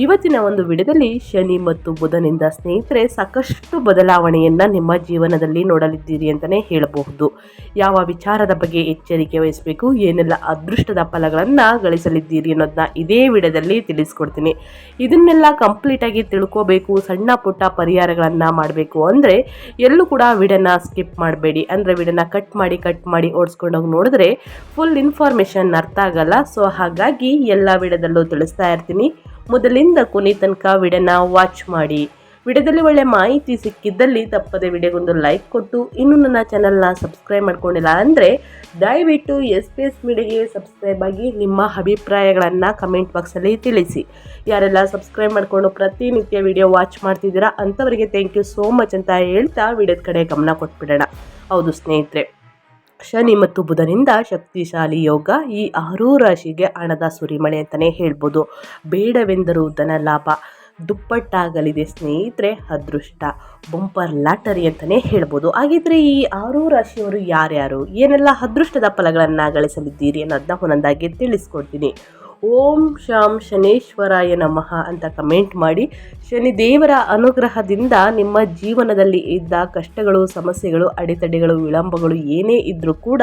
ಇವತ್ತಿನ ಒಂದು ವಿಡಿಯೋದಲ್ಲಿ ಶನಿ ಮತ್ತು ಬುಧನಿಂದ ಸ್ನೇಹಿತರೆ ಸಾಕಷ್ಟು ಬದಲಾವಣೆಯನ್ನು ನಿಮ್ಮ ಜೀವನದಲ್ಲಿ ನೋಡಲಿದ್ದೀರಿ ಅಂತಲೇ ಹೇಳಬಹುದು. ಯಾವ ವಿಚಾರದ ಬಗ್ಗೆ ಎಚ್ಚರಿಕೆ ವಹಿಸಬೇಕು, ಏನೆಲ್ಲ ಅದೃಷ್ಟದ ಫಲಗಳನ್ನು ಗಳಿಸಲಿದ್ದೀರಿ ಅನ್ನೋದನ್ನ ಇದೇ ವಿಡಿಯೋದಲ್ಲಿ ತಿಳಿಸ್ಕೊಡ್ತೀನಿ. ಇದನ್ನೆಲ್ಲ ಕಂಪ್ಲೀಟಾಗಿ ತಿಳ್ಕೋಬೇಕು, ಸಣ್ಣ ಪುಟ್ಟ ಪರಿಹಾರಗಳನ್ನು ಮಾಡಬೇಕು ಅಂದರೆ ಎಲ್ಲೂ ಕೂಡ ವಿಡಿಯೋನ ಸ್ಕಿಪ್ ಮಾಡಬೇಡಿ. ಅಂದರೆ ವಿಡಿಯೋನ ಕಟ್ ಮಾಡಿ ಕಟ್ ಮಾಡಿ ಓಡಿಸ್ಕೊಂಡೋಗಿ ನೋಡಿದ್ರೆ ಫುಲ್ ಇನ್ಫಾರ್ಮೇಷನ್ ಅರ್ಥ ಆಗಲ್ಲ. ಸೊ ಹಾಗಾಗಿ ಎಲ್ಲ ವಿಡಿಯೋದಲ್ಲೂ ತಿಳಿಸ್ತಾ ಇರ್ತೀನಿ. ಮೊದಲಿಂದ ಕೊನೆ ತನಕ ವಿಡಿಯೋನ ವಾಚ್ ಮಾಡಿ. ವಿಡಿಯೋದಲ್ಲಿ ಒಳ್ಳೆ ಮಾಹಿತಿ ಸಿಕ್ಕಿದ್ದಲ್ಲಿ ತಪ್ಪದೆ ವಿಡಿಯೋಗೊಂದು ಲೈಕ್ ಕೊಟ್ಟು, ಇನ್ನೂ ನನ್ನ ಚಾನಲ್ನ ಸಬ್ಸ್ಕ್ರೈಬ್ ಮಾಡ್ಕೊಂಡಿಲ್ಲ ಅಂದರೆ ದಯವಿಟ್ಟು ಎಸ್ ಪಿ ಎಸ್ ಮೀಡಿಯಾಗೆ ಸಬ್ಸ್ಕ್ರೈಬ್ ಆಗಿ ನಿಮ್ಮ ಅಭಿಪ್ರಾಯಗಳನ್ನು ಕಮೆಂಟ್ ಬಾಕ್ಸಲ್ಲಿ ತಿಳಿಸಿ. ಯಾರೆಲ್ಲ ಸಬ್ಸ್ಕ್ರೈಬ್ ಮಾಡಿಕೊಂಡು ಪ್ರತಿನಿತ್ಯ ವಿಡಿಯೋ ವಾಚ್ ಮಾಡ್ತಿದ್ದೀರಾ ಅಂಥವರಿಗೆ ಥ್ಯಾಂಕ್ ಯು ಸೋ ಮಚ್ ಅಂತ ಹೇಳ್ತಾ ವಿಡಿಯೋದ ಕಡೆ ಗಮನ ಕೊಟ್ಬಿಡೋಣ. ಹೌದು ಸ್ನೇಹಿತರೆ. ಶನಿ ಮತ್ತು ಬುಧನಿಂದ ಶಕ್ತಿಶಾಲಿ ಯೋಗ ಈ ಆರೂ ರಾಶಿಗೆ ಹಣದ ಸುರಿಮಳೆ ಅಂತಲೇ ಹೇಳ್ಬೋದು. ಬೇಡವೆಂದರೂ ಧನ ಲಾಭ, ದುಪ್ಪಟ್ಟಾಗಲಿದೆ ಸ್ನೇಹಿತರೆ ಅದೃಷ್ಟ, ಬಂಪರ್ ಲಾಟರಿ ಅಂತಲೇ ಹೇಳ್ಬೋದು. ಹಾಗಿದ್ರೆ ಈ ಆರೂ ರಾಶಿಯವರು ಯಾರ್ಯಾರು, ಏನೆಲ್ಲ ಅದೃಷ್ಟದ ಫಲಗಳನ್ನು ಗಳಿಸಲಿದ್ದೀರಿ ಅನ್ನೋದನ್ನ ಒಂದೊಂದಾಗಿ ತಿಳಿಸ್ಕೊಡ್ತೀನಿ. ಓಂ ಶಾಂ ಶನೇಶ್ವರಾಯ ನಮಃ ಅಂತ ಕಮೆಂಟ್ ಮಾಡಿ. ಶನಿದೇವರ ಅನುಗ್ರಹದಿಂದ ನಿಮ್ಮ ಜೀವನದಲ್ಲಿ ಇದ್ದ ಕಷ್ಟಗಳು, ಸಮಸ್ಯೆಗಳು, ಅಡೆತಡೆಗಳು, ವಿಳಂಬಗಳು ಏನೇ ಇದ್ದರೂ ಕೂಡ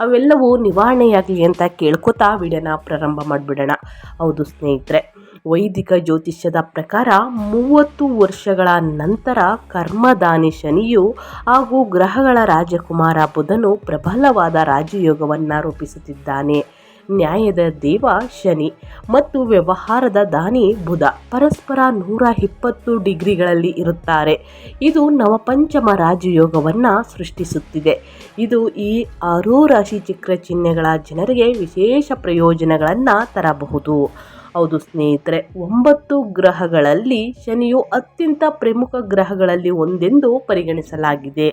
ಅವೆಲ್ಲವೂ ನಿವಾರಣೆಯಾಗಲಿ ಅಂತ ಕೇಳ್ಕೊತಾ ವಿಡಿಯೋನ ಪ್ರಾರಂಭ ಮಾಡಿಬಿಡೋಣ. ಹೌದು ಸ್ನೇಹಿತರೆ, ವೈದಿಕ ಜ್ಯೋತಿಷ್ಯದ ಪ್ರಕಾರ ಮೂವತ್ತು ವರ್ಷಗಳ ನಂತರ ಕರ್ಮದಾನಿ ಶನಿಯು ಹಾಗೂ ಗ್ರಹಗಳ ರಾಜಕುಮಾರ ಬುಧನು ಪ್ರಬಲವಾದ ರಾಜಯೋಗವನ್ನು ರೂಪಿಸುತ್ತಿದ್ದಾನೆ. ನ್ಯಾಯದ ದೇವ ಶನಿ ಮತ್ತು ವ್ಯವಹಾರದ ದಾನಿ ಬುಧ. ಪರಸ್ಪರ ನೂರ ಇಪ್ಪತ್ತು ಡಿಗ್ರಿಗಳಲ್ಲಿ ಇರುತ್ತಾರೆ. ಇದು ನವಪಂಚಮ ರಾಜಯೋಗವನ್ನು ಸೃಷ್ಟಿಸುತ್ತಿದೆ. ಇದು ಈ ಆರೂ ರಾಶಿ ಚಿಕ್ರ ಚಿಹ್ನೆಗಳ ಜನರಿಗೆ ವಿಶೇಷ ಪ್ರಯೋಜನಗಳನ್ನು ತರಬಹುದು. ಹೌದು ಸ್ನೇಹಿತರೆ, ಒಂಬತ್ತು ಗ್ರಹಗಳಲ್ಲಿ ಶನಿಯು ಅತ್ಯಂತ ಪ್ರಮುಖ ಗ್ರಹಗಳಲ್ಲಿ ಒಂದೆಂದು ಪರಿಗಣಿಸಲಾಗಿದೆ.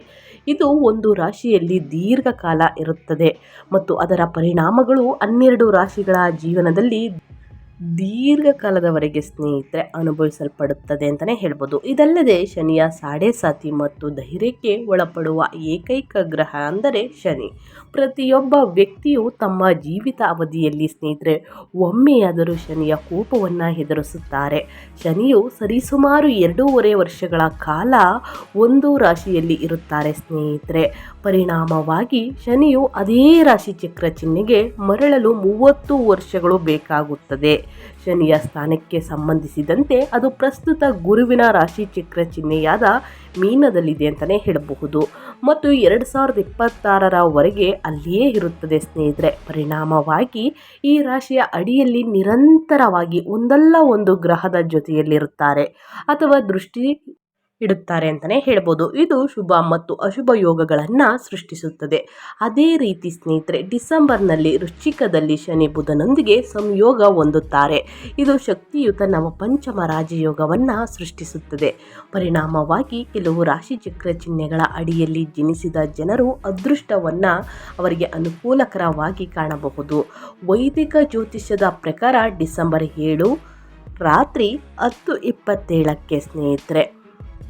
ಇದು ಒಂದು ರಾಶಿಯಲ್ಲಿ ದೀರ್ಘಕಾಲ ಇರುತ್ತದೆ ಮತ್ತು ಅದರ ಪರಿಣಾಮಗಳು ಹನ್ನೆರಡು ರಾಶಿಗಳ ಜೀವನದಲ್ಲಿ ದೀರ್ಘಕಾಲದವರೆಗೆ ಸ್ನೇಹಿತರೆ ಅನುಭವಿಸಲ್ಪಡುತ್ತದೆ ಅಂತಲೇ ಹೇಳ್ಬೋದು. ಇದಲ್ಲದೆ ಶನಿಯ ಸಾಡೆ ಸಾತಿ ಮತ್ತು ಧೈರ್ಯಕ್ಕೆ ಒಳಪಡುವ ಏಕೈಕ ಗ್ರಹ ಅಂದರೆ ಶನಿ. ಪ್ರತಿಯೊಬ್ಬ ವ್ಯಕ್ತಿಯು ತಮ್ಮ ಜೀವಿತ ಅವಧಿಯಲ್ಲಿ ಸ್ನೇಹಿತರೆ ಒಮ್ಮೆಯಾದರೂ ಶನಿಯ ಕೋಪವನ್ನು ಎದುರಿಸುತ್ತಾರೆ. ಶನಿಯು ಸರಿಸುಮಾರು ಎರಡೂವರೆ ವರ್ಷಗಳ ಕಾಲ ಒಂದು ರಾಶಿಯಲ್ಲಿ ಇರುತ್ತಾರೆ ಸ್ನೇಹಿತರೆ. ಪರಿಣಾಮವಾಗಿ ಶನಿಯು ಅದೇ ರಾಶಿ ಚಕ್ರ ಚಿಹ್ನೆಗೆ ಮರಳಲು ಮೂವತ್ತು ವರ್ಷಗಳು ಬೇಕಾಗುತ್ತದೆ. ಶನಿಯ ಸ್ಥಾನಕ್ಕೆ ಸಂಬಂಧಿಸಿದಂತೆ ಅದು ಪ್ರಸ್ತುತ ಗುರುವಿನ ರಾಶಿ ಚಕ್ರ ಚಿಹ್ನೆಯಾದ ಮೀನದಲ್ಲಿದೆ ಅಂತಲೇ ಹೇಳಬಹುದು. ಮತ್ತು ಎರಡು ಸಾವಿರದ ಇಪ್ಪತ್ತಾರರವರೆಗೆ ಅಲ್ಲಿಯೇ ಇರುತ್ತದೆ ಸ್ನೇಹಿತರೆ. ಪರಿಣಾಮವಾಗಿ ಈ ರಾಶಿಯ ಅಡಿಯಲ್ಲಿ ನಿರಂತರವಾಗಿ ಒಂದಲ್ಲ ಒಂದು ಗ್ರಹದ ಜೊತೆಯಲ್ಲಿರುತ್ತಾರೆ. ಅಥವಾ ದೃಷ್ಟಿ ಇಡುತ್ತಾರೆ ಅಂತಲೇ ಹೇಳ್ಬೋದು. ಇದು ಶುಭ ಮತ್ತು ಅಶುಭ ಯೋಗಗಳನ್ನು ಸೃಷ್ಟಿಸುತ್ತದೆ. ಅದೇ ರೀತಿ ಸ್ನೇಹಿತರೆ, ಡಿಸೆಂಬರ್ನಲ್ಲಿ ವೃಶ್ಚಿಕದಲ್ಲಿ ಶನಿ ಬುಧನೊಂದಿಗೆ ಸಂಯೋಗ ಹೊಂದುತ್ತಾರೆ. ಇದು ಶಕ್ತಿಯುತ ನವಪಂಚಮ ರಾಜಯೋಗವನ್ನು ಸೃಷ್ಟಿಸುತ್ತದೆ. ಪರಿಣಾಮವಾಗಿ ಕೆಲವು ರಾಶಿ ಚಕ್ರ ಚಿಹ್ನೆಗಳ ಅಡಿಯಲ್ಲಿ ಜನಿಸಿದ ಜನರು ಅದೃಷ್ಟವನ್ನು ಅವರಿಗೆ ಅನುಕೂಲಕರವಾಗಿ ಕಾಣಬಹುದು. ವೈದಿಕ ಜ್ಯೋತಿಷ್ಯದ ಪ್ರಕಾರ ಡಿಸೆಂಬರ್ ಏಳು, ರಾತ್ರಿ ಹತ್ತು ಇಪ್ಪತ್ತೇಳಕ್ಕೆ ಸ್ನೇಹಿತರೆ.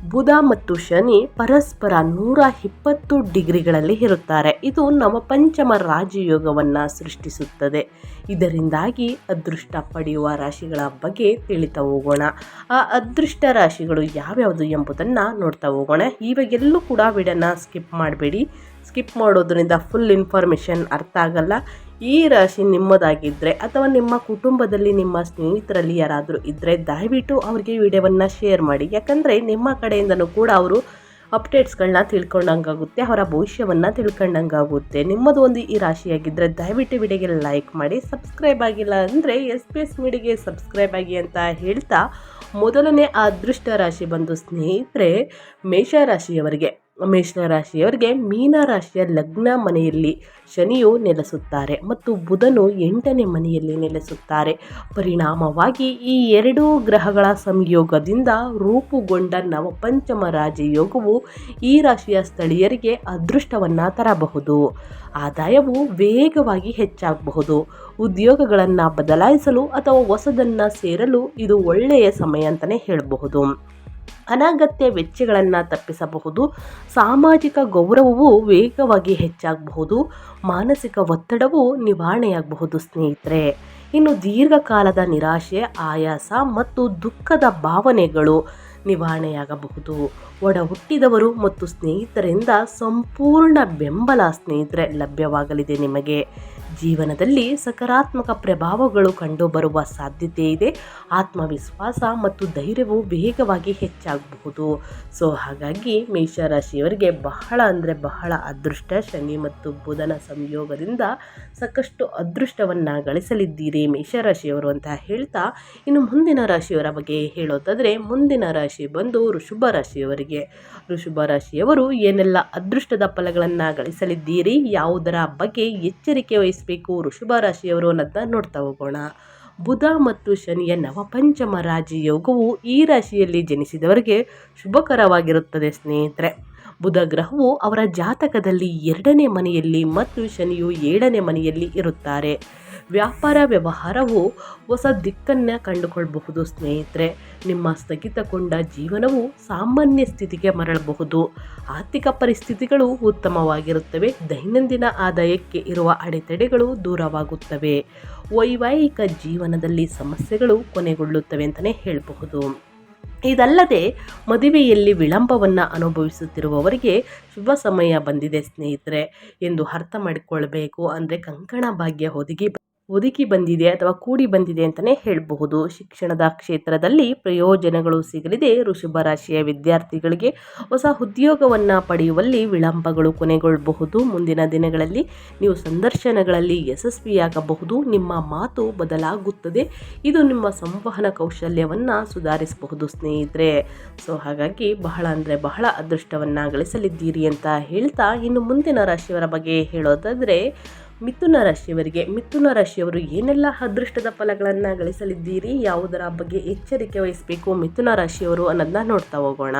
ಬುಧ ಮತ್ತು ಶನಿ ಪರಸ್ಪರ ನೂರ ಇಪ್ಪತ್ತು ಡಿಗ್ರಿಗಳಲ್ಲಿ ಇರುತ್ತಾರೆ. ಇದು ನಮ್ಮ ಪಂಚಮ ರಾಜಯೋಗವನ್ನು ಸೃಷ್ಟಿಸುತ್ತದೆ. ಇದರಿಂದಾಗಿ ಅದೃಷ್ಟ ಪಡೆಯುವ ರಾಶಿಗಳ ಬಗ್ಗೆ ತಿಳಿತಾ ಹೋಗೋಣ. ಆ ಅದೃಷ್ಟ ರಾಶಿಗಳು ಯಾವ್ಯಾವುದು ಎಂಬುದನ್ನು ನೋಡ್ತಾ ಹೋಗೋಣ. ಇವಾಗೆಲ್ಲೂ ಕೂಡ ವಿಡಿಯೋನ ಸ್ಕಿಪ್ ಮಾಡಬೇಡಿ. ಸ್ಕಿಪ್ ಮಾಡೋದ್ರಿಂದ ಫುಲ್ ಇನ್ಫಾರ್ಮೇಷನ್ ಅರ್ಥ ಆಗಲ್ಲ. ಈ ರಾಶಿ ನಿಮ್ಮದಾಗಿದ್ದರೆ ಅಥವಾ ನಿಮ್ಮ ಕುಟುಂಬದಲ್ಲಿ ನಿಮ್ಮ ಸ್ನೇಹಿತರಲ್ಲಿ ಯಾರಾದರೂ ಇದ್ದರೆ ದಯವಿಟ್ಟು ಅವರಿಗೆ ವಿಡಿಯೋವನ್ನು ಶೇರ್ ಮಾಡಿ. ಯಾಕಂದರೆ ನಿಮ್ಮ ಕಡೆಯಿಂದನೂ ಕೂಡ ಅವರು ಅಪ್ಡೇಟ್ಸ್ಗಳನ್ನ ತಿಳ್ಕೊಂಡಂಗಾಗುತ್ತೆ, ಅವರ ಭವಿಷ್ಯವನ್ನು ತಿಳ್ಕೊಂಡಂಗಾಗುತ್ತೆ. ನಿಮ್ಮದು ಒಂದು ಈ ರಾಶಿಯಾಗಿದ್ದರೆ ದಯವಿಟ್ಟು ವಿಡಿಯೋಗೆ ಲೈಕ್ ಮಾಡಿ, ಸಬ್ಸ್ಕ್ರೈಬ್ ಆಗಿಲ್ಲ ಅಂದರೆ ಎಸ್ ಪಿ ಎಸ್ ಮೀಡಿಯಾಗೆ ಸಬ್ಸ್ಕ್ರೈಬ್ ಆಗಿ ಅಂತ ಹೇಳ್ತಾ ಮೊದಲನೇ ಅದೃಷ್ಟ ರಾಶಿ ಬಂದು ಸ್ನೇಹಿತರೆ ಮೇಷರಾಶಿಯವರಿಗೆ ಮೀನ ರಾಶಿಯ ಲಗ್ನ ಮನೆಯಲ್ಲಿ ಶನಿಯು ನೆಲೆಸುತ್ತಾರೆ ಮತ್ತು ಬುಧನು ಎಂಟನೇ ಮನೆಯಲ್ಲಿ ನೆಲೆಸುತ್ತಾರೆ. ಪರಿಣಾಮವಾಗಿ ಈ ಎರಡೂ ಗ್ರಹಗಳ ಸಂಯೋಗದಿಂದ ರೂಪುಗೊಂಡ ನವಪಂಚಮ ರಾಜಯೋಗವು ಈ ರಾಶಿಯ ಸ್ಥಳೀಯರಿಗೆ ಅದೃಷ್ಟವನ್ನು ತರಬಹುದು. ಆದಾಯವು ವೇಗವಾಗಿ ಹೆಚ್ಚಾಗಬಹುದು. ಉದ್ಯೋಗಗಳನ್ನು ಬದಲಾಯಿಸಲು ಅಥವಾ ಹೊಸದನ್ನು ಸೇರಲು ಇದು ಒಳ್ಳೆಯ ಸಮಯ ಅಂತಲೇ ಹೇಳಬಹುದು. ಅನಗತ್ಯ ವೆಚ್ಚಗಳನ್ನು ತಪ್ಪಿಸಬಹುದು, ಸಾಮಾಜಿಕ ಗೌರವವು ವೇಗವಾಗಿ ಹೆಚ್ಚಾಗಬಹುದು, ಮಾನಸಿಕ ಒತ್ತಡವು ನಿವಾರಣೆಯಾಗಬಹುದು ಸ್ನೇಹಿತರೆ. ಇನ್ನು ದೀರ್ಘಕಾಲದ ನಿರಾಶೆ, ಆಯಾಸ ಮತ್ತು ದುಃಖದ ಭಾವನೆಗಳು ನಿವಾರಣೆಯಾಗಬಹುದು. ಒಡ ಹುಟ್ಟಿದವರು ಮತ್ತು ಸ್ನೇಹಿತರಿಂದ ಸಂಪೂರ್ಣ ಬೆಂಬಲ ಸ್ನೇಹಿತರೆ ಲಭ್ಯವಾಗಲಿದೆ ನಿಮಗೆ. ಜೀವನದಲ್ಲಿ ಸಕಾರಾತ್ಮಕ ಪ್ರಭಾವಗಳು ಕಂಡುಬರುವ ಸಾಧ್ಯತೆ ಇದೆ. ಆತ್ಮವಿಶ್ವಾಸ ಮತ್ತು ಧೈರ್ಯವು ವೇಗವಾಗಿ ಹೆಚ್ಚಾಗಬಹುದು. ಸೊ ಹಾಗಾಗಿ ಮೇಷರಾಶಿಯವರಿಗೆ ಬಹಳ ಅಂದರೆ ಬಹಳ ಅದೃಷ್ಟ, ಶನಿ ಮತ್ತು ಬುಧನ ಸಂಯೋಗದಿಂದ ಸಾಕಷ್ಟು ಅದೃಷ್ಟವನ್ನು ಗಳಿಸಲಿದ್ದೀರಿ ಮೇಷರಾಶಿಯವರು ಅಂತ ಹೇಳ್ತಾ, ಇನ್ನು ಮುಂದಿನ ರಾಶಿಯವರ ಬಗ್ಗೆ ಹೇಳೋದಾದರೆ ಮುಂದಿನ ರಾಶಿ ಬಂದು ಋಷಭ ರಾಶಿಯವರಿಗೆ. ಋಷಭ ರಾಶಿಯವರು ಏನೆಲ್ಲ ಅದೃಷ್ಟದ ಫಲಗಳನ್ನು ಗಳಿಸಲಿದ್ದೀರಿ, ಯಾವುದರ ಬಗ್ಗೆ ಎಚ್ಚರಿಕೆ ವಹಿಸಬೇಕು ಋಷಭ ರಾಶಿಯವರು ಅನ್ನೋದನ್ನ ನೋಡ್ತಾ ಹೋಗೋಣ. ಬುಧ ಮತ್ತು ಶನಿಯ ನವಪಂಚಮ ರಾಜಯೋಗವು ಈ ರಾಶಿಯಲ್ಲಿ ಜನಿಸಿದವರಿಗೆ ಶುಭಕರವಾಗಿರುತ್ತದೆ ಸ್ನೇಹಿತರೆ. ಬುಧ ಗ್ರಹವು ಅವರ ಜಾತಕದಲ್ಲಿ ಎರಡನೇ ಮನೆಯಲ್ಲಿ ಮತ್ತು ಶನಿಯು ಏಳನೇ ಮನೆಯಲ್ಲಿ ಇರುತ್ತಾರೆ. ವ್ಯಾಪಾರ ವ್ಯವಹಾರವು ಹೊಸ ದಿಕ್ಕನ್ನು ಕಂಡುಕೊಳ್ಳಬಹುದು ಸ್ನೇಹಿತರೆ. ನಿಮ್ಮ ಸ್ಥಗಿತಗೊಂಡ ಜೀವನವು ಸಾಮಾನ್ಯ ಸ್ಥಿತಿಗೆ ಮರಳಬಹುದು. ಆರ್ಥಿಕ ಪರಿಸ್ಥಿತಿಗಳು ಉತ್ತಮವಾಗಿರುತ್ತವೆ. ದೈನಂದಿನ ಆದಾಯಕ್ಕೆ ಇರುವ ಅಡೆತಡೆಗಳು ದೂರವಾಗುತ್ತವೆ. ವೈವಾಹಿಕ ಜೀವನದಲ್ಲಿ ಸಮಸ್ಯೆಗಳು ಕೊನೆಗೊಳ್ಳುತ್ತವೆ ಅಂತಲೇ ಹೇಳಬಹುದು. ಇದಲ್ಲದೆ ಮದುವೆಯಲ್ಲಿ ವಿಳಂಬವನ್ನು ಅನುಭವಿಸುತ್ತಿರುವವರಿಗೆ ಶುಭ ಸಮಯ ಬಂದಿದೆ ಸ್ನೇಹಿತರೆ ಎಂದು ಅರ್ಥ ಮಾಡಿಕೊಳ್ಬೇಕು. ಅಂದರೆ ಕಂಕಣ ಭಾಗ್ಯ ಒದಗಿ ಒದಗಿ ಬಂದಿದೆ ಅಥವಾ ಕೂಡಿ ಬಂದಿದೆ ಅಂತಲೇ ಹೇಳಬಹುದು. ಶಿಕ್ಷಣದ ಕ್ಷೇತ್ರದಲ್ಲಿ ಪ್ರಯೋಜನಗಳು ಸಿಗಲಿದೆ. ಋಷಭ ರಾಶಿಯ ವಿದ್ಯಾರ್ಥಿಗಳಿಗೆ ಹೊಸ ಉದ್ಯೋಗವನ್ನು ಪಡೆಯುವಲ್ಲಿ ವಿಳಂಬಗಳು ಕೊನೆಗೊಳ್ಳಬಹುದು. ಮುಂದಿನ ದಿನಗಳಲ್ಲಿ ನೀವು ಸಂದರ್ಶನಗಳಲ್ಲಿ ಯಶಸ್ವಿಯಾಗಬಹುದು. ನಿಮ್ಮ ಮಾತು ಬದಲಾಗುತ್ತದೆ. ಇದು ನಿಮ್ಮ ಸಂವಹನ ಕೌಶಲ್ಯವನ್ನು ಸುಧಾರಿಸಬಹುದು ಸ್ನೇಹಿತರೆ. ಸೊ, ಹಾಗಾಗಿ ಬಹಳ ಅಂದರೆ ಬಹಳ ಅದೃಷ್ಟವನ್ನು ಗಳಿಸಲಿದ್ದೀರಿ ಅಂತ ಹೇಳ್ತಾ ಇನ್ನು ಮುಂದಿನ ರಾಶಿಯವರ ಬಗ್ಗೆ ಹೇಳೋದಾದರೆ ಮಿಥುನ ರಾಶಿಯವರಿಗೆ, ಮಿಥುನ ರಾಶಿಯವರು ಏನೆಲ್ಲ ಅದೃಷ್ಟದ ಫಲಗಳನ್ನು ಗಳಿಸಲಿದ್ದೀರಿ, ಯಾವುದರ ಬಗ್ಗೆ ಎಚ್ಚರಿಕೆ ವಹಿಸಬೇಕು ಮಿಥುನ ರಾಶಿಯವರು ಅನ್ನೋದನ್ನ ನೋಡ್ತಾ ಹೋಗೋಣ.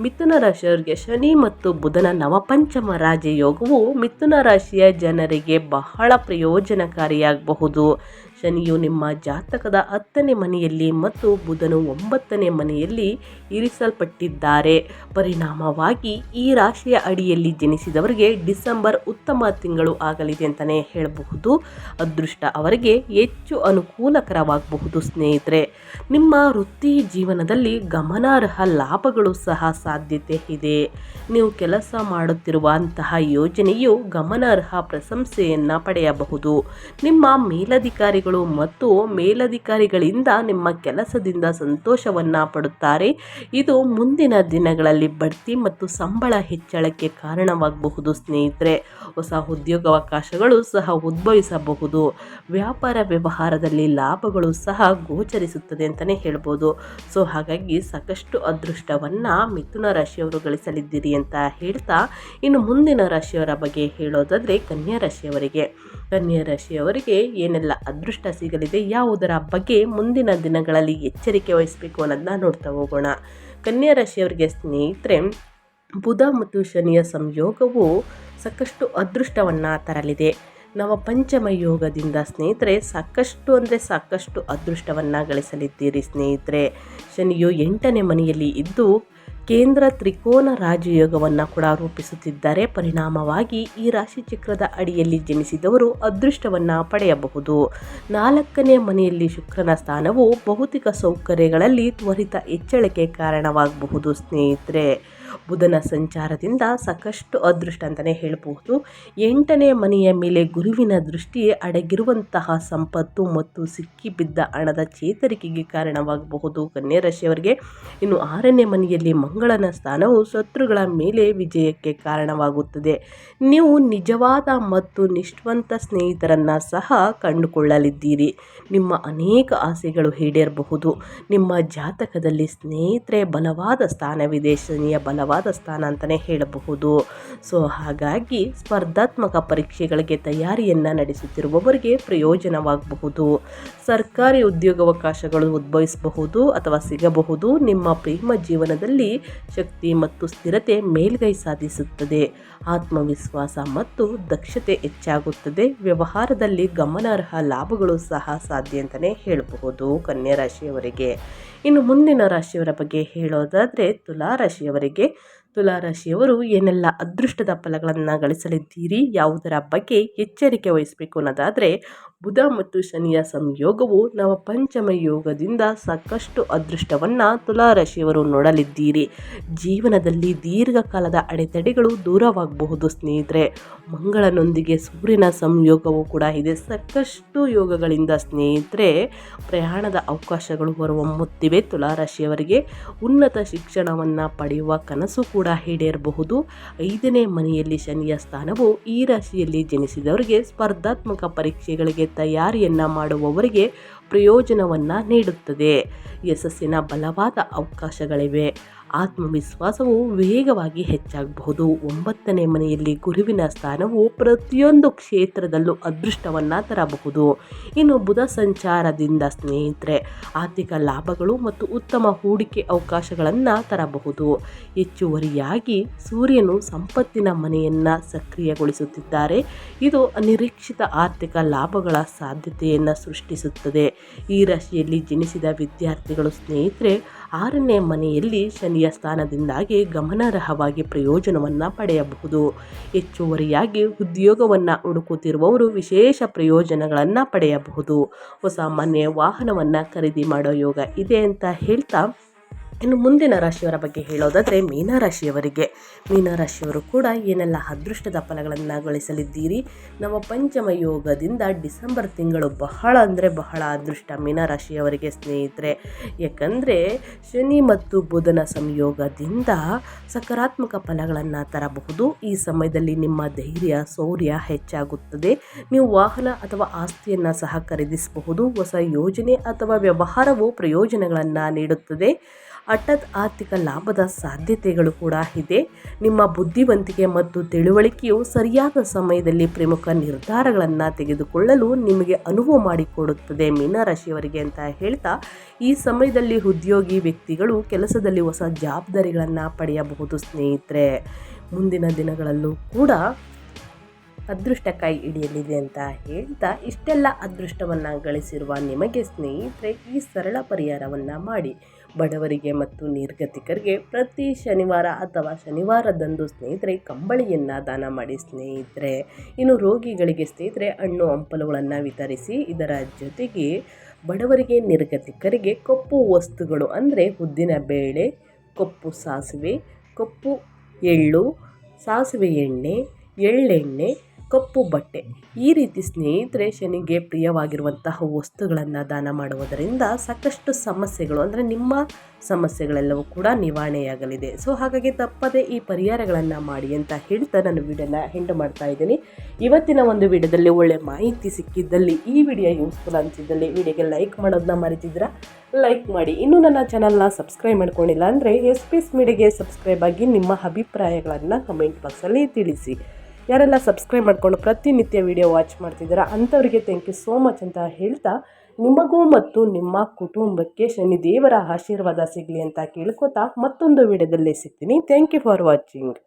ಮಿಥುನ ರಾಶಿಯವರಿಗೆ ಶನಿ ಮತ್ತು ಬುಧನ ನವಪಂಚಮ ರಾಜಯೋಗವು ಮಿಥುನ ರಾಶಿಯ ಜನರಿಗೆ ಬಹಳ ಪ್ರಯೋಜನಕಾರಿಯಾಗಬಹುದು. ಶನಿಯು ನಿಮ್ಮ ಜಾತಕದ ಹತ್ತನೇ ಮನೆಯಲ್ಲಿ ಮತ್ತು ಬುಧನು ಒಂಬತ್ತನೇ ಮನೆಯಲ್ಲಿ ಇರಿಸಲ್ಪಟ್ಟಿದ್ದಾರೆ. ಪರಿಣಾಮವಾಗಿ ಈ ರಾಶಿಯ ಅಡಿಯಲ್ಲಿ ಜನಿಸಿದವರಿಗೆ ಡಿಸೆಂಬರ್ ಉತ್ತಮ ತಿಂಗಳು ಆಗಲಿದೆ ಅಂತಲೇ ಹೇಳಬಹುದು. ಅದೃಷ್ಟ ಅವರಿಗೆ ಹೆಚ್ಚು ಅನುಕೂಲಕರವಾಗಬಹುದು ಸ್ನೇಹಿತರೆ. ನಿಮ್ಮ ವೃತ್ತಿ ಜೀವನದಲ್ಲಿ ಗಮನಾರ್ಹ ಲಾಭಗಳು ಸಹ ಸಾಧ್ಯತೆ ಇದೆ. ನೀವು ಕೆಲಸ ಮಾಡುತ್ತಿರುವಂತಹ ಯೋಜನೆಯು ಗಮನಾರ್ಹ ಪ್ರಶಂಸೆಯನ್ನು ಪಡೆಯಬಹುದು. ನಿಮ್ಮ ಮೇಲಧಿಕಾರಿಗಳು ಮತ್ತು ಮೇಲಧಿಕಾರಿಗಳಿಂದ ನಿಮ್ಮ ಕೆಲಸದಿಂದ ಸಂತೋಷವನ್ನು ಪಡುತ್ತಾರೆ. ಇದು ಮುಂದಿನ ದಿನಗಳಲ್ಲಿ ಬಡ್ತಿ ಮತ್ತು ಸಂಬಳ ಹೆಚ್ಚಳಕ್ಕೆ ಕಾರಣವಾಗಬಹುದು ಸ್ನೇಹಿತರೆ. ಹೊಸ ಉದ್ಯೋಗಾವಕಾಶಗಳು ಸಹ ಉದ್ಭವಿಸಬಹುದು. ವ್ಯಾಪಾರ ವ್ಯವಹಾರದಲ್ಲಿ ಲಾಭಗಳು ಸಹ ಗೋಚರಿಸುತ್ತದೆ ಅಂತಲೇ ಹೇಳ್ಬೋದು. ಸೊ, ಹಾಗಾಗಿ ಸಾಕಷ್ಟು ಅದೃಷ್ಟವನ್ನು ಮಿಥುನ ರಾಶಿಯವರು ಗಳಿಸಲಿದ್ದೀರಿ ಅಂತ ಹೇಳ್ತಾ ಇನ್ನು ಮುಂದಿನ ರಾಶಿಯವರ ಬಗ್ಗೆ ಹೇಳೋದಾದರೆ ಕನ್ಯಾ ರಾಶಿಯವರಿಗೆ. ಕನ್ಯಾ ರಾಶಿಯವರಿಗೆ ಏನೆಲ್ಲ ಅದೃಷ್ಟ ಸಿಗಲಿದೆ, ಯಾವುದರ ಬಗ್ಗೆ ಮುಂದಿನ ದಿನಗಳಲ್ಲಿ ಎಚ್ಚರಿಕೆ ವಹಿಸಬೇಕು ಅನ್ನೋದನ್ನ ನೋಡ್ತಾ ಹೋಗೋಣ. ಕನ್ಯಾ ರಾಶಿಯವರಿಗೆ ಸ್ನೇಹಿತರೆ, ಬುಧ ಮತ್ತು ಶನಿಯ ಸಂಯೋಗವು ಸಾಕಷ್ಟು ಅದೃಷ್ಟವನ್ನು ತರಲಿದೆ. ನವ ಪಂಚಮ ಯೋಗದಿಂದ ಸ್ನೇಹಿತರೆ, ಸಾಕಷ್ಟು ಅಂದರೆ ಸಾಕಷ್ಟು ಅದೃಷ್ಟವನ್ನು ಗಳಿಸಲಿದ್ದೀರಿ ಸ್ನೇಹಿತರೆ. ಶನಿಯು ಎಂಟನೇ ಮನೆಯಲ್ಲಿ ಇದ್ದು ಕೇಂದ್ರ ತ್ರಿಕೋನ ರಾಜಯೋಗವನ್ನು ಕೂಡ ರೂಪಿಸುತ್ತಿದ್ದಾರೆ. ಪರಿಣಾಮವಾಗಿ ಈ ರಾಶಿ ಚಕ್ರದ ಅಡಿಯಲ್ಲಿ ಜನಿಸಿದವರು ಅದೃಷ್ಟವನ್ನು ಪಡೆಯಬಹುದು. ನಾಲ್ಕನೇ ಮನೆಯಲ್ಲಿ ಶುಕ್ರನ ಸ್ಥಾನವು ಭೌತಿಕ ಸೌಕರ್ಯಗಳಲ್ಲಿ ತ್ವರಿತ ಹೆಚ್ಚಳಕ್ಕೆ ಕಾರಣವಾಗಬಹುದು ಸ್ನೇಹಿತರೆ. ಬುಧನ ಸಂಚಾರದಿಂದ ಸಾಕಷ್ಟು ಅದೃಷ್ಟ ಅಂತಲೇ ಹೇಳಬಹುದು. ಎಂಟನೇ ಮನೆಯ ಮೇಲೆ ಗುರುವಿನ ದೃಷ್ಟಿ ಅಡಗಿರುವಂತಹ ಸಂಪತ್ತು ಮತ್ತು ಸಿಕ್ಕಿಬಿದ್ದ ಹಣದ ಚೇತರಿಕೆಗೆ ಕಾರಣವಾಗಬಹುದು. ಕನ್ಯಾ ರಾಶಿಯವರಿಗೆ ಇನ್ನು ಆರನೇ ಮನೆಯಲ್ಲಿ ಮಂಗಳನ ಸ್ಥಾನವು ಶತ್ರುಗಳ ಮೇಲೆ ವಿಜಯಕ್ಕೆ ಕಾರಣವಾಗುತ್ತದೆ. ನೀವು ನಿಜವಾದ ಮತ್ತು ನಿಷ್ಠವಂತ ಸ್ನೇಹಿತರನ್ನು ಸಹ ಕಂಡುಕೊಳ್ಳಲಿದ್ದೀರಿ. ನಿಮ್ಮ ಅನೇಕ ಆಸೆಗಳು ಈಡೇರಬಹುದು. ನಿಮ್ಮ ಜಾತಕದಲ್ಲಿ ಸ್ನೇಹಿತರೆ ಬಲವಾದ ಸ್ಥಾನವಿದೆ. ಶನಿಯ ಬಲವಾದ ಸ್ಥಾನ ಅಂತಲೇ ಹೇಳಬಹುದು. ಸೊ ಹಾಗಾಗಿ ಸ್ಪರ್ಧಾತ್ಮಕ ಪರೀಕ್ಷೆಗಳಿಗೆ ತಯಾರಿಯನ್ನು ನಡೆಸುತ್ತಿರುವವರಿಗೆ ಪ್ರಯೋಜನವಾಗಬಹುದು. ಸರ್ಕಾರಿ ಉದ್ಯೋಗಾವಕಾಶಗಳು ಉದ್ಭವಿಸಬಹುದು ಅಥವಾ ಸಿಗಬಹುದು, ನಿಮ್ಮ ಪ್ರೇಮ ಜೀವನದಲ್ಲಿ ಶಕ್ತಿ ಮತ್ತು ಸ್ಥಿರತೆ ಮೇಲ್ಗೈ ಸಾಧಿಸುತ್ತದೆ. ಆತ್ಮವಿಶ್ವಾಸ ಮತ್ತು ದಕ್ಷತೆ ಹೆಚ್ಚಾಗುತ್ತದೆ. ವ್ಯವಹಾರದಲ್ಲಿ ಗಮನಾರ್ಹ ಲಾಭಗಳು ಸಹ ಸಾಧ್ಯ ಅಂತಲೇ ಹೇಳಬಹುದು ಕನ್ಯಾ ರಾಶಿಯವರಿಗೆ. ಇನ್ನು ಮುಂದಿನ ರಾಶಿಯವರ ಬಗ್ಗೆ ಹೇಳೋದಾದರೆ ತುಲಾ ರಾಶಿಯವರಿಗೆ. ತುಲಾ ರಾಶಿಯವರು ಏನೆಲ್ಲ ಅದೃಷ್ಟದ ಫಲಗಳನ್ನು ಗಳಿಸಲಿದ್ದೀರಿ, ಯಾವುದರ ಬಗ್ಗೆ ಎಚ್ಚರಿಕೆ ವಹಿಸಬೇಕು ಅನ್ನೋದಾದರೆ ಬುಧ ಮತ್ತು ಶನಿಯ ಸಂಯೋಗವು ನವ ಪಂಚಮ ಯೋಗದಿಂದ ಸಾಕಷ್ಟು ಅದೃಷ್ಟವನ್ನು ತುಲಾರಾಶಿಯವರು ನೋಡಲಿದ್ದೀರಿ. ಜೀವನದಲ್ಲಿ ದೀರ್ಘಕಾಲದ ಅಡೆತಡೆಗಳು ದೂರವಾಗಬಹುದು ಸ್ನೇಹಿತರೆ. ಮಂಗಳನೊಂದಿಗೆ ಸೂರ್ಯನ ಸಂಯೋಗವೂ ಕೂಡ ಇದೆ. ಸಾಕಷ್ಟು ಯೋಗಗಳಿಂದ ಸ್ನೇಹಿತರೆ, ಪ್ರಯಾಣದ ಅವಕಾಶಗಳು ಹೊರಹೊಮ್ಮುತ್ತಿವೆ ತುಲಾ ರಾಶಿಯವರಿಗೆ ಉನ್ನತ ಶಿಕ್ಷಣವನ್ನು ಪಡೆಯುವ ಕನಸು ಕೂಡ ಈಡೇರಬಹುದು. ಐದನೇ ಮನೆಯಲ್ಲಿ ಶನಿಯ ಸ್ಥಾನವು ಈ ರಾಶಿಯಲ್ಲಿ ಜನಿಸಿದವರಿಗೆ ಸ್ಪರ್ಧಾತ್ಮಕ ಪರೀಕ್ಷೆಗಳಿಗೆ ತಯಾರಿಯನ್ನು ಮಾಡುವವರಿಗೆ ಪ್ರಯೋಜನವನ್ನು ನೀಡುತ್ತದೆ. ಯಶಸ್ಸಿನ ಬಲವಾದ ಅವಕಾಶಗಳಿವೆ. ಆತ್ಮವಿಶ್ವಾಸವು ವೇಗವಾಗಿ ಹೆಚ್ಚಾಗಬಹುದು. ಒಂಬತ್ತನೇ ಮನೆಯಲ್ಲಿ ಗುರುವಿನ ಸ್ಥಾನವು ಪ್ರತಿಯೊಂದು ಕ್ಷೇತ್ರದಲ್ಲೂ ಅದೃಷ್ಟವನ್ನು ತರಬಹುದು ಇನ್ನು ಬುಧ ಸಂಚಾರದಿಂದ ಸ್ನೇಹಿತರೆ, ಆರ್ಥಿಕ ಲಾಭಗಳು ಮತ್ತು ಉತ್ತಮ ಹೂಡಿಕೆ ಅವಕಾಶಗಳನ್ನು ತರಬಹುದು. ಹೆಚ್ಚುವರಿಯಾಗಿ ಸೂರ್ಯನು ಸಂಪತ್ತಿನ ಮನೆಯನ್ನು ಸಕ್ರಿಯಗೊಳಿಸುತ್ತಿದ್ದಾರೆ. ಇದು ಅನಿರೀಕ್ಷಿತ ಆರ್ಥಿಕ ಲಾಭಗಳ ಸಾಧ್ಯತೆಯನ್ನು ಸೃಷ್ಟಿಸುತ್ತದೆ. ಈ ರಾಶಿಯಲ್ಲಿ ಜನಿಸಿದ ವಿದ್ಯಾರ್ಥಿಗಳು ಸ್ನೇಹಿತರೆ ಆರನೇ ಮನೆಯಲ್ಲಿ ಶನಿಯ ಸ್ಥಾನದಿಂದಾಗಿ ಗಮನಾರ್ಹವಾಗಿ ಪ್ರಯೋಜನವನ್ನು ಪಡೆಯಬಹುದು. ಹೆಚ್ಚುವರಿಯಾಗಿ ಉದ್ಯೋಗವನ್ನು ಹುಡುಕುತ್ತಿರುವವರು ವಿಶೇಷ ಪ್ರಯೋಜನಗಳನ್ನು ಪಡೆಯಬಹುದು. ಹೊಸ ಮನೆ ವಾಹನವನ್ನು ಖರೀದಿ ಮಾಡೋ ಯೋಗ ಇದೆ ಅಂತ ಹೇಳ್ತಾ ಇನ್ನು ಮುಂದಿನ ರಾಶಿಯವರ ಬಗ್ಗೆ ಹೇಳೋದಾದರೆ ಮೀನರಾಶಿಯವರಿಗೆ ಮೀನರಾಶಿಯವರು ಕೂಡ ಏನೆಲ್ಲ ಅದೃಷ್ಟದ ಫಲಗಳನ್ನು ಗಳಿಸಲಿದ್ದೀರಿ? ನಮ್ಮ ಪಂಚಮ ಯೋಗದಿಂದ ಡಿಸೆಂಬರ್ ತಿಂಗಳು ಬಹಳ ಅಂದರೆ ಬಹಳ ಅದೃಷ್ಟ ಮೀನರಾಶಿಯವರಿಗೆ ಸ್ನೇಹಿತರೆ. ಯಾಕಂದರೆ ಶನಿ ಮತ್ತು ಬುಧನ ಸಂಯೋಗದಿಂದ ಸಕಾರಾತ್ಮಕ ಫಲಗಳನ್ನು ತರಬಹುದು. ಈ ಸಮಯದಲ್ಲಿ ನಿಮ್ಮ ಧೈರ್ಯ, ಶೌರ್ಯ ಹೆಚ್ಚಾಗುತ್ತದೆ. ನೀವು ವಾಹನ ಅಥವಾ ಆಸ್ತಿಯನ್ನು ಸಹ ಖರೀದಿಸಬಹುದು. ಹೊಸ ಯೋಜನೆ ಅಥವಾ ವ್ಯವಹಾರವು ಪ್ರಯೋಜನಗಳನ್ನು ನೀಡುತ್ತದೆ. ಹಠಾತ್ ಆರ್ಥಿಕ ಲಾಭದ ಸಾಧ್ಯತೆಗಳು ಕೂಡ ಇದೆ. ನಿಮ್ಮ ಬುದ್ಧಿವಂತಿಕೆ ಮತ್ತು ತಿಳುವಳಿಕೆಯು ಸರಿಯಾದ ಸಮಯದಲ್ಲಿ ಪ್ರಮುಖ ನಿರ್ಧಾರಗಳನ್ನು ತೆಗೆದುಕೊಳ್ಳಲು ನಿಮಗೆ ಅನುವು ಮಾಡಿಕೊಡುತ್ತದೆ ಮೀನರಾಶಿಯವರಿಗೆ ಅಂತ ಹೇಳ್ತಾ. ಈ ಸಮಯದಲ್ಲಿ ಉದ್ಯೋಗಿ ವ್ಯಕ್ತಿಗಳು ಕೆಲಸದಲ್ಲಿ ಹೊಸ ಜವಾಬ್ದಾರಿಗಳನ್ನು ಪಡೆಯಬಹುದು ಸ್ನೇಹಿತರೆ. ಮುಂದಿನ ದಿನಗಳಲ್ಲೂ ಕೂಡ ಅದೃಷ್ಟ ಕೈ ಹಿಡಿಯಲಿದೆ ಅಂತ ಹೇಳ್ತಾ. ಇಷ್ಟೆಲ್ಲ ಅದೃಷ್ಟವನ್ನು ಗಳಿಸಿರುವ ನಿಮಗೆ ಸ್ನೇಹಿತರೆ, ಈ ಸರಳ ಪರಿಹಾರವನ್ನು ಮಾಡಿ. ಬಡವರಿಗೆ ಮತ್ತು ನಿರ್ಗತಿಕರಿಗೆ ಪ್ರತಿ ಶನಿವಾರ ಅಥವಾ ಶನಿವಾರದಂದು ಸ್ನೇಹಿತರೆ ಕಂಬಳಿಯನ್ನು ದಾನ ಮಾಡಿ ಸ್ನೇಹಿತರೆ. ಇನ್ನು ರೋಗಿಗಳಿಗೆ ಸ್ನೇಹಿತರೆ ಹಣ್ಣು ಹಂಪಲುಗಳನ್ನು ವಿತರಿಸಿ ಇದರ ಜೊತೆಗೆ ಬಡವರಿಗೆ, ನಿರ್ಗತಿಕರಿಗೆ ಕಪ್ಪು ವಸ್ತುಗಳು ಅಂದರೆ ಉದ್ದಿನ ಬೇಳೆ, ಕಪ್ಪು ಸಾಸಿವೆ, ಕಪ್ಪು ಎಳ್ಳು, ಸಾಸಿವೆ ಎಣ್ಣೆ, ಎಳ್ಳೆಣ್ಣೆ ಕಪ್ಪು ಬಟ್ಟೆ. ಈ ರೀತಿ ಸ್ನೇಹಿತರೆ ಶನಿಗೆ ಪ್ರಿಯವಾಗಿರುವಂತಹ ವಸ್ತುಗಳನ್ನು ದಾನ ಮಾಡುವುದರಿಂದ ಸಾಕಷ್ಟು ಸಮಸ್ಯೆಗಳು, ಅಂದರೆ ನಿಮ್ಮ ಸಮಸ್ಯೆಗಳೆಲ್ಲವೂ ಕೂಡ ನಿವಾರಣೆಯಾಗಲಿದೆ. ಸೊ ಹಾಗಾಗಿ ತಪ್ಪದೇ ಈ ಪರಿಹಾರಗಳನ್ನು ಮಾಡಿ ಅಂತ ಹೇಳ್ತಾ ನಾನು ವಿಡಿಯೋನ ಹೆಂಡ್ ಮಾಡ್ತಾ ಇದ್ದೀನಿ. ಇವತ್ತಿನ ಒಂದು ವಿಡಿಯೋದಲ್ಲಿ ಒಳ್ಳೆ ಮಾಹಿತಿ ಸಿಕ್ಕಿದ್ದಲ್ಲಿ, ಈ ವಿಡಿಯೋ ಯೂಸ್ಫುಲ್ ಅನಿಸಿದ್ದಲ್ಲಿ ವಿಡಿಯೋಗೆ ಲೈಕ್ ಮಾಡೋದನ್ನ ಮರಿತಿದ್ರ ಲೈಕ್ ಮಾಡಿ. ಇನ್ನೂ ನನ್ನ ಚಾನಲ್ನ ಸಬ್ಸ್ಕ್ರೈಬ್ ಮಾಡ್ಕೊಂಡಿಲ್ಲ ಅಂದರೆ ಎಸ್ ಪಿ ಎಸ್ ಮೀಡಿಯಾಗೆ ಸಬ್ಸ್ಕ್ರೈಬ್ ಆಗಿ ನಿಮ್ಮ ಅಭಿಪ್ರಾಯಗಳನ್ನು ಕಮೆಂಟ್ ಬಾಕ್ಸಲ್ಲಿ ತಿಳಿಸಿ. ಯಾರೆಲ್ಲ ಸಬ್ಸ್ಕ್ರೈಬ್ ಮಾಡಿಕೊಂಡು ಪ್ರತಿನಿತ್ಯ ವಿಡಿಯೋ ವಾಚ್ ಮಾಡ್ತಿದ್ದೀರಾ ಅಂಥವರಿಗೆ ಥ್ಯಾಂಕ್ ಯು ಸೋ ಮಚ್ ಅಂತ ಹೇಳ್ತಾ ನಿಮಗೂ ಮತ್ತು ನಿಮ್ಮ ಕುಟುಂಬಕ್ಕೆ ಶನಿದೇವರ ಆಶೀರ್ವಾದ ಸಿಗಲಿ ಅಂತ ಕೇಳ್ಕೊತಾ ಮತ್ತೊಂದು ವಿಡಿಯೋದಲ್ಲಿ ಸಿಗ್ತೀನಿ. Thank you for watching